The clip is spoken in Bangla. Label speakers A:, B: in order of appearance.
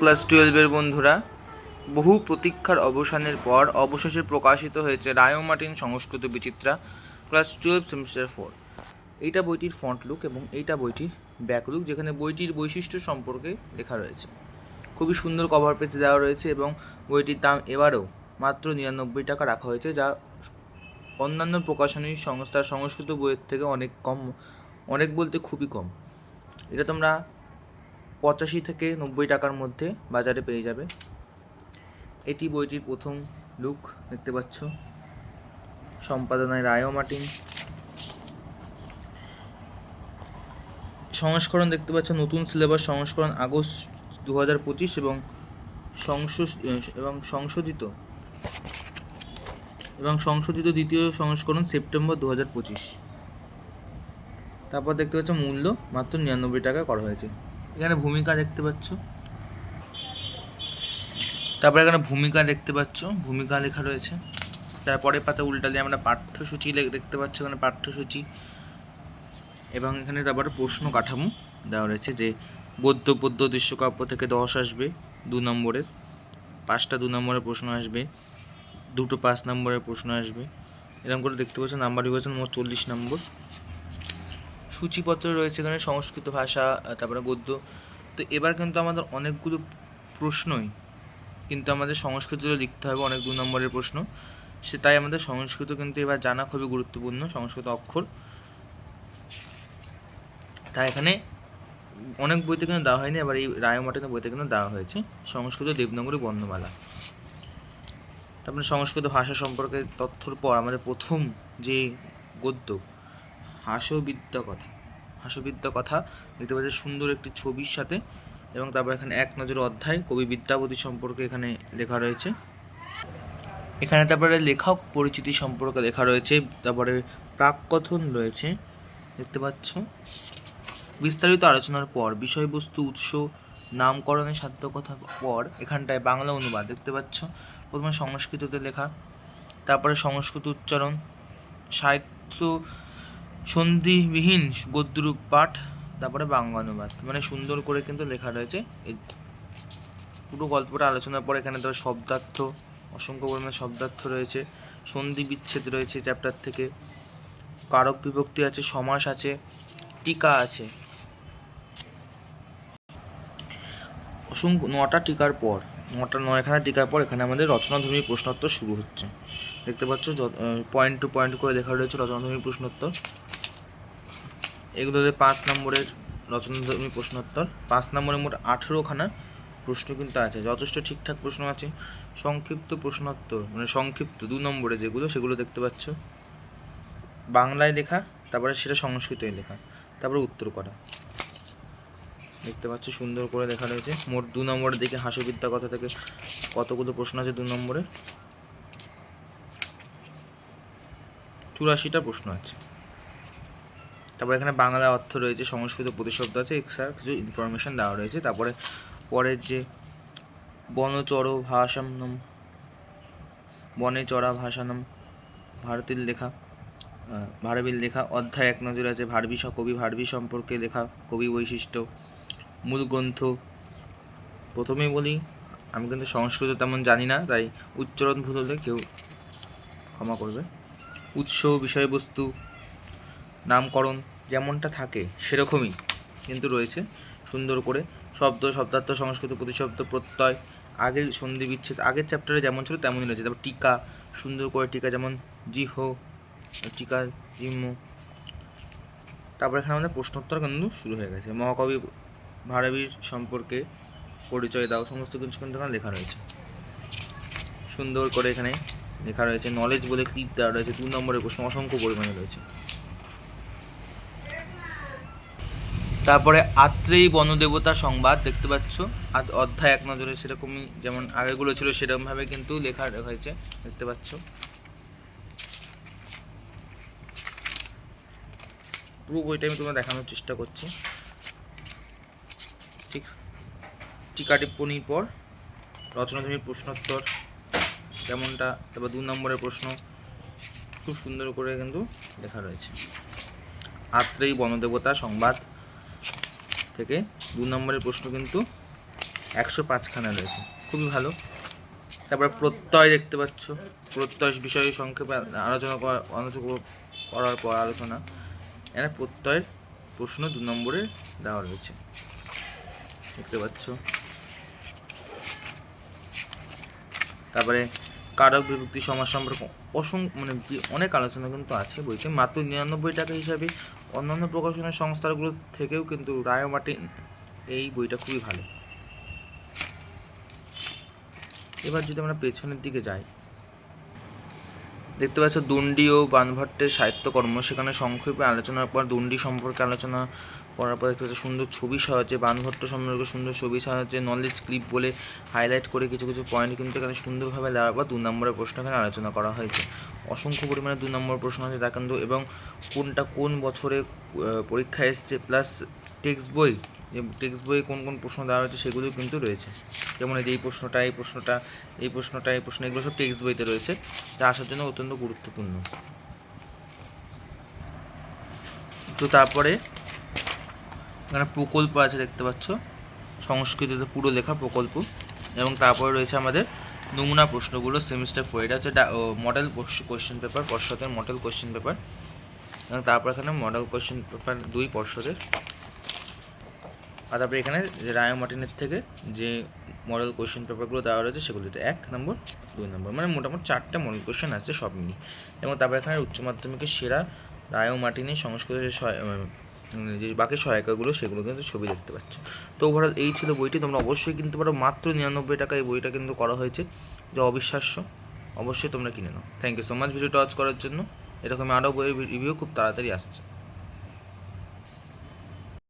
A: ক্লাস টুয়েলভের বন্ধুরা, বহু প্রতীক্ষার অবসানের পর অবশেষে প্রকাশিত হয়েছে Ray Martin Sanskrit Bichitra, class twelve, semester four. এইটা বইটির ফন্ট লুক এবং এইটা বইটির ব্যাক লুক, যেখানে বইটির বৈশিষ্ট্য সম্পর্কে লেখা রয়েছে। খুবই সুন্দর কভার পেজ দেওয়া রয়েছে এবং বইটির দাম এবারও মাত্র নিরানব্বই টাকা রাখা হয়েছে, যা অন্যান্য প্রকাশনী সংস্থার সংস্কৃত বইয়ের থেকে অনেক কম, অনেক বলতে খুবই কম। এটা তোমরা পঁচাশি থেকে নব্বই টাকার মধ্যে বাজারে পেয়ে যাবে। এটি বইটির প্রথম লুক, দেখতে পাচ্ছ। সম্পাদনায় রায়ো মার্টিন। সংস্করণ দেখতে পাচ্ছ, নতুন সিলেবাস সংস্করণ আগস্ট দু হাজার পঁচিশ এবং এবং সংশোধিত। এবং সংশোধিত দ্বিতীয় সংস্করণ সেপ্টেম্বর দু হাজার পঁচিশ। তারপর দেখতে পাচ্ছ, মূল্য মাত্র নিরানব্বই টাকা করা হয়েছে। এখানে ভূমিকা দেখতে পাচ্ছ। তারপরে এখানে ভূমিকা দেখতে পাচ্ছ। ভূমিকা লেখা রয়েছে। তারপরে পাতা উল্টালে আমরা পাঠ্যসূচি দেখতে পাচ্ছ এখানে পাঠ্যসূচি। এবং এখানে তারপরে প্রশ্ন কাঠামো দেওয়া রয়েছে যে গদ্য পদ্য দৃশ্যকাব্য থেকে দশ আসবে দু নম্বরের। পাঁচটা দু নম্বরের প্রশ্ন আসবে। দুটো পাঁচ নম্বরের প্রশ্ন আসবে। এরকম করে দেখতে পাচ্ছ, নাম্বার বিভাজন মোট চল্লিশ নম্বর। সূচিপত্র রয়েছে এখানে, সংস্কৃত ভাষা তারপরে গদ্য। তো এবার কিন্তু আমাদের অনেকগুলো প্রশ্নই কিন্তু আমাদের সংস্কৃত লিখতে হবে, অনেক দু নম্বরের প্রশ্ন। সে তাই আমাদের সংস্কৃত কিন্তু এবার জানা খুবই গুরুত্বপূর্ণ, সংস্কৃত অক্ষর। তাই এখানে অনেক বইতে কিন্তু দেওয়া হয়নি, এবার এই রায় মার্টিনের বইতে কিন্তু দেওয়া হয়েছে, সংস্কৃত দেবনগরী বর্ণমালা। তারপরে সংস্কৃত ভাষা সম্পর্কে তথ্যর পর আমাদের প্রথম যে গদ্য হাস্যবিদ্যা কথা। হাস্যবিদ্যা কথা দেখতে পাচ্ছি সুন্দর একটি ছবির সাথে এবং তারপর এখানে এক নজর অধ্যায়, কবি বিদ্যাপতি সম্পর্কে এখানে লেখা রয়েছে। এখানে তারপরে লেখক পরিচিতি সম্পর্কে লেখা রয়েছে, তারপরে প্রাককথন রয়েছে। দেখতে পাচ্ছ, বিস্তারিত আলোচনার পর, বিষয়বস্তু, উৎস, নামকরণের সাধ্যকথা পর এখানটায় বাংলা অনুবাদ। দেখতে পাচ্ছ, প্রথমে সংস্কৃততে লেখা, তারপরে সংস্কৃত উচ্চারণ, সাহিত্য সন্ধিবিহীন গদ্যরূপ পাঠ, তারপরে বাংলা অনুবাদ মানে সুন্দর করে কিন্তু লেখা রয়েছে। পুরো গল্পটা আলোচনার পর এখানে ধরো শব্দার্থ, অসংখ্য পরিমাণে শব্দার্থ রয়েছে সন্ধি বিচ্ছেদ রয়েছে চ্যাপ্টার থেকে। কারক বিভক্তি আছে, সমাস আছে, টিকা আছে। অসংখ্য, নটা টিকার পর, নটা, নয়খানা টিকার পর এখানে আমাদের রচনাধর্মী প্রশ্নোত্তর শুরু হচ্ছে। দেখতে পাচ্ছ পয়েন্ট টু পয়েন্ট করে লেখা রয়েছে রচনাধর্মী প্রশ্নোত্তর। এগুলোতে পাঁচ নম্বরের রচনাধর্মী প্রশ্নোত্তর। পাঁচ নম্বরে মোট আঠেরোখানা প্রশ্ন কিন্তু আছে, যথেষ্ট ঠিকঠাক প্রশ্ন আছে। সংক্ষিপ্ত প্রশ্নোত্তর মানে সংক্ষিপ্ত দু নম্বরে যেগুলো, সেগুলো দেখতে পাচ্ছ। বাংলায় লেখা, তারপরে সেটা সংস্কৃতই লেখা, তারপরে উত্তর করা। দেখতে পাচ্ছ, সুন্দর করে লেখা রয়েছে। মোট দু নম্বরের দিকে হাস্যবিদ্যা কথা থেকে কতগুলো প্রশ্ন আছে দু নম্বরে? চুরাশিটা প্রশ্ন আছে। তারপরে এখানে বাংলা অর্থ রয়েছে, সংস্কৃত প্রতিশব্দ আছে এক্সট্রা কিছু ইনফরমেশন দেওয়া রয়েছে। তারপরে পরের যে বনচর ভাষানম বনে চড়া ভাষানম ভারতের লেখা ভারবীর লেখা অধ্যায় এক নজর আছে, ভারবী কবি ভারবী সম্পর্কে লেখা, কবি বৈশিষ্ট্য, মূল গ্রন্থ। প্রথমেই বলি, আমি কিন্তু সংস্কৃত তেমন জানি না, তাই উচ্চারণ ভুল হলে কেউ ক্ষমা করবে। উৎস, বিষয়বস্তু নামকরণ যেমনটা থাকে সেরকমই কিন্তু রয়েছে। সুন্দর করে শব্দ, শব্দার্থ, সংস্কৃত, প্রতিশব্দ, প্রত্যয়, আগের সন্ধি বিচ্ছেদ, আগের চ্যাপ্টারে যেমন ছিল তেমনই রয়েছে। তারপর টিকা, সুন্দর করে টিকা যেমন জিহ, টিকা, জিম্ম। তারপর এখানে আমাদের প্রশ্নোত্তর কিন্তু শুরু হয়ে গেছে। মহাকবি ভারবীর সম্পর্কে পরিচয় দাও, সমস্ত কিছু কিন্তু এখানে লেখা রয়েছে। সুন্দর করে এখানে লেখা রয়েছে নলেজ বলে ক্লিপ দেওয়া রয়েছে, দু নম্বরের প্রশ্ন, অসংখ্য পরিমাণে রয়েছে। তারপরে আত্রেয়ী বনদেবতা সংবাদ, দেখতে পাচ্ছ? অধ্যায় এক নজরে সেরকমই, যেমন আগেগুলো ছিল সেরকমভাবে কিন্তু লেখা হয়েছে, দেখতে পাচ্ছ? পুরো বইটা আমি তোমার দেখানোর চেষ্টা করছি। ঠিক, টিকা টিপ্পণির পর রচনাধর্মী প্রশ্নোত্তর, যেমনটা, তারপর দু নম্বরের প্রশ্ন, খুব সুন্দর করে কিন্তু লেখা রয়েছে। আত্রেয়ী বনদেবতা সংবাদ থেকে দু নম্বরের প্রশ্ন কিন্তু একশো পাঁচখানা রয়েছে। খুবই ভালো। তারপরে প্রত্যয় দেখতে পাচ্ছ। প্রত্যয় বিষয়ে সংক্ষেপে আলোচনা করা, আলোচনা করার পর আলোচনা। এরা প্রত্যয়ের প্রশ্ন দু নম্বরে দেওয়া রয়েছে। দেখতে পাচ্ছ। তারপরে কারক বিভক্তি সমাজ সম্পর্কে অসংখ্য মানে অনেক আলোচনা কিন্তু আছে বইতে। মাত্র নিরানব্বই টাকা হিসাবে অন্যান্য প্রকাশনের সংস্থাগুলো থেকেও কিন্তু রায় মার্টিন এই বইটা খুবই ভালো। এবার যদি আমরা পেছনের দিকে যাই দেখতে পাচ্ছ দণ্ডি ও বানভট্টের সাহিত্যকর্ম। সেখানে সংক্ষেপে আলোচনার পর দণ্ডি সম্পর্কে আলোচনা করার পর দেখতে পাচ্ছ সুন্দর ছবি সাহায্যে বানভট্ট সম্পর্কে সুন্দর ছবি সাহায্যে নলেজ ক্লিপ বলে হাইলাইট করে কিছু কিছু পয়েন্ট কিন্তু এখানে সুন্দরভাবে দেওয়ার পর দু নম্বরের প্রশ্ন এখানে আলোচনা করা হয়েছে। অসংখ্য পরিমাণে দু নম্বর প্রশ্ন আছে তা কিন্তু এবং কোনটা কোন বছরে পরীক্ষা এসছে প্লাস টেক্সট বই, যে টেক্সট বইয়ে কোন কোন প্রশ্ন দেওয়া হয়েছে সেগুলো কিন্তু রয়েছে। যেমন এই যে এই প্রশ্নটা এই প্রশ্নটা এই প্রশ্নটা, এই প্রশ্ন, এগুলো সব টেক্সট বইতে রয়েছে। যা আসার জন্য অত্যন্ত গুরুত্বপূর্ণ। তো তারপরে এখানে প্রকল্প আছে দেখতে পাচ্ছ। সংস্কৃতিতে পুরো লেখা প্রকল্প। এবং তারপরে রয়েছে আমাদের নমুনা প্রশ্নগুলো সেমিস্টার ফোর এটা হচ্ছে মডেল কোশ্চেন পেপার পর্ষদের মডেল কোশ্চেন পেপার এবং তারপর এখানে মডেল কোশ্চেন পেপার দুই পর্ষদের। আর তারপরে এখানে যে রায় মার্টিনের থেকে যে মডেল কোশ্চেন পেপারগুলো দেওয়া রয়েছে সেগুলিতে এক নম্বর দুই নম্বর মানে মোটামুটি চারটে মডেল কোয়েশ্চেন আছে সব মিলিয়ে। এবং তারপরে এখানে উচ্চ মাধ্যমিকের সেরা রায় মার্টিনের সংস্কৃত যে যে বাকি সহায়িকাগুলো সেগুলো কিন্তু ছবি দেখতে পাচ্ছ। তো ওভারঅল এই ছিল বইটি, তোমরা অবশ্যই কিনতে পারো। মাত্র নিরানব্বই টাকা এই বইটা কিন্তু করা হয়েছে। যা অবিশ্বাস্য, অবশ্যই তোমরা কিনে নাও। থ্যাংক ইউ সো মাচ ভিডিওটা ওয়াচ করার জন্য। এরকম আরও বইয়ের রিভিউ খুব তাড়াতাড়ি আসছে।